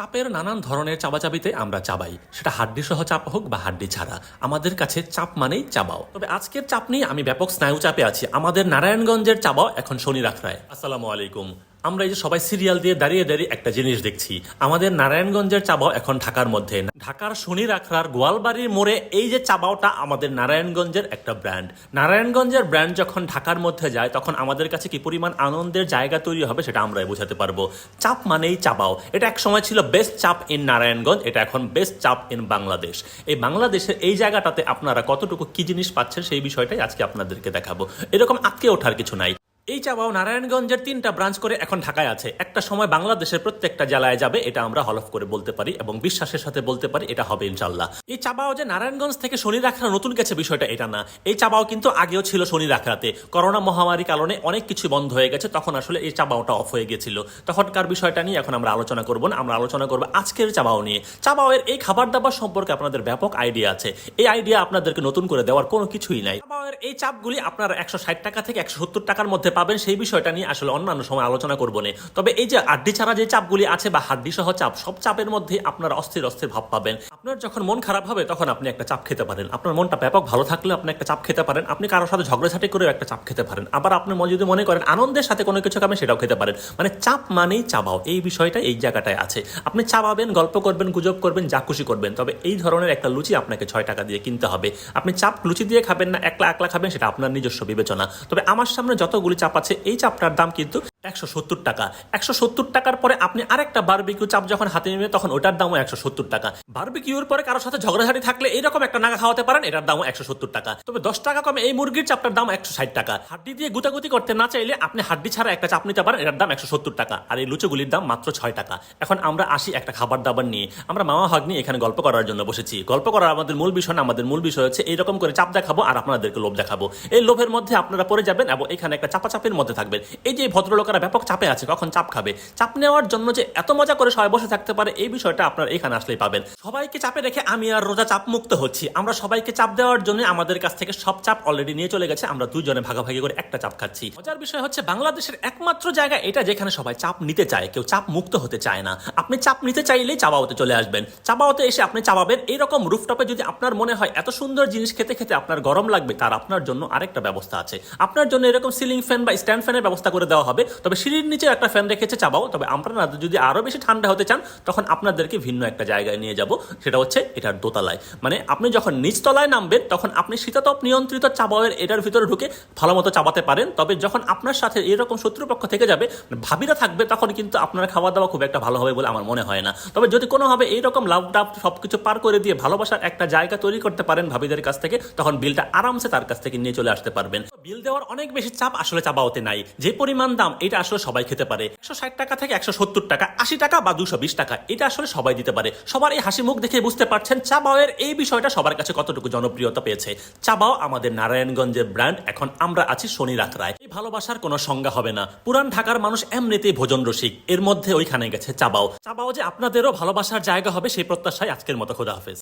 চাপের নানান ধরনের চাবাচাবিতে আমরা চাবাই। সেটা হাড্ডি সহ চাপ হোক বা হাড্ডি ছাড়া। আমাদের কাছে চাপ মানেই চাবাও। তবে আজকের চাপ নিয়ে আমি ব্যাপক স্নায়ু চাপে আছি। আমাদের নারায়ণগঞ্জের চাবাও এখন শনি রাখরায় আসসালামু আলাইকুম। আমরা এই যে সবাই সিরিয়াল দিয়ে দাঁড়িয়ে দাঁড়িয়ে একটা জিনিস দেখছি। আমাদের নারায়ণগঞ্জের চাবাও এখন ঢাকার মধ্যে। ঢাকার শনি রাখরার গোয়ালবাড়ির মোড়ে এই যে চাবাওটা আমাদের নারায়ণগঞ্জের একটা ব্র্যান্ড নারায়ণগঞ্জের ব্র্যান্ড যখন ঢাকার মধ্যে যায়, তখন আমাদের কাছে কি পরিমাণ আনন্দের জায়গা তৈরি হবে সেটা আমরাই বোঝাতে পারব। চাপ মানেই চাবাও। এটা এক সময় ছিল বেস্ট চাপ ইন নারায়ণগঞ্জ, এটা এখন বেস্ট চাপ ইন বাংলাদেশ। এই বাংলাদেশের এই জায়গাটাতে আপনারা কতটুকু কি জিনিস পাচ্ছেন সেই বিষয়টাই আজকে আপনাদেরকে দেখাবো। এরকম আটকে ওঠার কিছু নাই। এই চাবাও নারায়ণগঞ্জের তিনটা ব্রাঞ্চ করে এখন ঢাকায় আছে। একটা সময় বাংলাদেশের প্রত্যেকটা জেলায় যাবে, এটা আমরা হলফ করে বলতে পারি এবং বিশ্বাসের সাথে বলতে পারি, এটা হবে ইনশাল্লাহ এই চাবাও যে নারায়ণগঞ্জ থেকে শনি রাখরা নতুন গেছে বিষয়টা এটা না। এই চাবাও কিন্তু আগেও ছিল শনি রাখরাতে। করোনা মহামারীর কারণে অনেক কিছু বন্ধ হয়ে গেছে, তখন আসলে এই চাবাওটা অফ হয়ে গেছিল। তখনকার বিষয়টা নিয়ে এখন আমরা আলোচনা করব না, আমরা আলোচনা করব আজকের চাবাও নিয়ে। চাবাওয়ের এই খাবার দাবার সম্পর্কে আপনাদের ব্যাপক আইডিয়া আছে। এই আইডিয়া আপনাদেরকে নতুন করে দেওয়ার কোনো কিছুই নাই। চাবাওয়ের এই চাপগুলি আপনারা একশো ষাট টাকা থেকে একশো সত্তর টাকার মধ্যে পাবেন, সেই বিষয়টা নিয়ে আসলে অন্যান্য সময় আলোচনা করব না। তবে এই যে আড্ডি ছাড়া যে চাপগুলি আছে বা হাড্ডি সহ চাপ, সব চাপের মধ্যে আপনারা অস্থির অস্থির ভাব পাবেন। আপনার যখন মন খারাপ হবে, তখন আপনি একটা চাপ খেতে পারেন। আপনার মনটা ব্যাপক ভালো থাকলে আপনি একটা চাপ খেতে পারেন। আপনি কারোর সাথে ঝগড়াঝাটি করেও একটা চাপ খেতে পারেন। আবার আপনি যদি মনে করেন আনন্দের সাথে কোনো কিছু খাবেন, সেটাও খেতে পারেন। মানে চাপ মানেই চাবাও। এই বিষয়টা এই জায়গাটায় আছে। আপনি চাবাবেন, গল্প করবেন, গুজব করবেন, যা খুশি করবেন। তবে এই ধরনের একটা লুচি আপনাকে ছয় টাকা দিয়ে কিনতে হবে। আপনি চাপ লুচি দিয়ে খাবেন না একলা একলা খাবেন সেটা আপনার নিজস্ব বিবেচনা। তবে আমার সামনে যতগুলি চাপ আছে, এই চাপটার দাম কিন্তু একশো সত্তর টাকা। একশো সত্তর টাকার পরে আপনি আরেকটা বারবিকিউ চাপ যখন হাতে নেবেন, তখন ওটার দামও একশো সত্তর টাকা। বারবিকিউর পরে কারোর সাথে ঝগড়াঝাটি থাকলে এইরকম একটা নাগা খাওয়াতে পারেন, এটার দামও একশো সত্তর টাকা। তবে দশ টাকা কমে এই মুরগির চাপটার দাম একশো ষাট টাকা। হাড্ডি দিয়ে গুতাগুতি করতে না চাইলে আপনি হাড্ডি ছাড়া একটা চাপ নিতে পারেন, এটার দাম একশো সত্তর টাকা। আর এই লুচোগুলির দাম মাত্র ছয় টাকা। এখন আমরা আসি একটা খাবার দাবার নিয়ে। আমরা মামা ভাগ নিয়ে এখানে গল্প করার জন্য বসেছি। গল্প করার আমাদের মূল বিষয় না, আমাদের মূল বিষয় হচ্ছে এইরকম করে চাপ দেখাবো আর আপনাদেরকে লোভ দেখাবো। এই লোভের মধ্যে আপনারা পড়ে যাবেন এবং এখানে একটা চাপা চাপের মধ্যে থাকবেন। এই যে ভদ্রলোকেরা ব্যাপক চাপে আছে, কখন চাপ খাবে। চাপ নেওয়ার জন্য যে এত মজা করে সবাই বসে থাকতে পারে, এই বিষয়টা আপনার এখানে আসলেই পাবেন। সবাইকে চাপে রেখে আমি আর রোজা চাপ মুক্ত হচ্ছি। আমরা সবাইকে চাপ দেওয়ার জন্য আমাদের কাছ থেকে সব চাপ অলরেডি নিয়ে চলে গেছে, আমরা দুজনে ভাগাভাগি করে একটা চাপ খাচ্ছি। মজার বিষয় হচ্ছে, বাংলাদেশের একমাত্র জায়গা এটা যেখানে সবাই চাপ নিতে চায়, কেউ চাপ মুক্ত হতে চায় না। আপনি চাপ নিতে চাইলেই চাবাওতে চলে আসবেন। চাবাওতে এসে আপনি চাবাবেন এরকম রুফটপে যদি আপনার মনে হয় এত সুন্দর জিনিস খেতে খেতে আপনার গরম লাগবে, তার আপনার জন্য আরেকটা ব্যবস্থা আছে। আপনার জন্য এরকম সিলিং ফ্যান বা স্ট্যান্ড ফ্যানের ব্যবস্থা করে দেওয়া হবে। তবে সিঁড়ির নিচে একটা ফ্যান রেখেছে চাবাও তবে আপনারা যদি আরও বেশি ঠান্ডা হতে চান, তখন আপনাদেরকে ভিন্ন একটা জায়গায় নিয়ে যাব। সেটা হচ্ছে এটার দোতলায়। মানে আপনি যখন নিচতলায় নামবেন, তখন আপনি শীতাতপ নিয়ন্ত্রিত চাবাওয়ের এটার ভিতরে ঢুকে ভালো মতো চাবাতে পারেন। তবে যখন আপনার সাথে এরকম শত্রুপক্ষ থেকে যাবে মানে ভাবিরা থাকবে, তখন কিন্তু আপনার খাওয়া দাওয়া খুব একটা ভালো হবে বলে আমার মনে হয় না। তবে যদি কোনোভাবে এইরকম লাভ টাভ সবকিছু পার করে দিয়ে ভালোবাসার একটা জায়গা তৈরি করতে পারেন ভাবিদের কাছ থেকে, তখন বিলটা আরামসে তার কাছ থেকে নিয়ে চলে আসতে পারবেন। বিল দেওয়ার অনেক বেশি চাপ আসলে চাবাওতে নাই। যে পরিমাণ দাম, এটা আসলে সবাই খেতে পারে। একশো ষাট টাকা থেকে একশো সত্তর টাকা, আশি টাকা বা দুশো বিশ টাকা, এটা আসলে সবাই দিতে পারে। সবার এই হাসি মুখ দেখে বুঝতে পারছেন চাবাওয়ের এই বিষয়টা সবার কাছে কতটুকু জনপ্রিয়তা পেয়েছে। চাবাও আমাদের নারায়ণগঞ্জের ব্র্যান্ড, এখন আমরা আছি শনি রাখরায় এই ভালোবাসার কোনো সংজ্ঞা হবে না। পুরান ঢাকার মানুষ এমনিতেই ভোজন রসিক। এর মধ্যে ওইখানে গেছে চাবাও চাবাও যে আপনাদেরও ভালোবাসার জায়গা হবে, সেই প্রত্যাশায় আজকের মতো খোদা হাফেজ।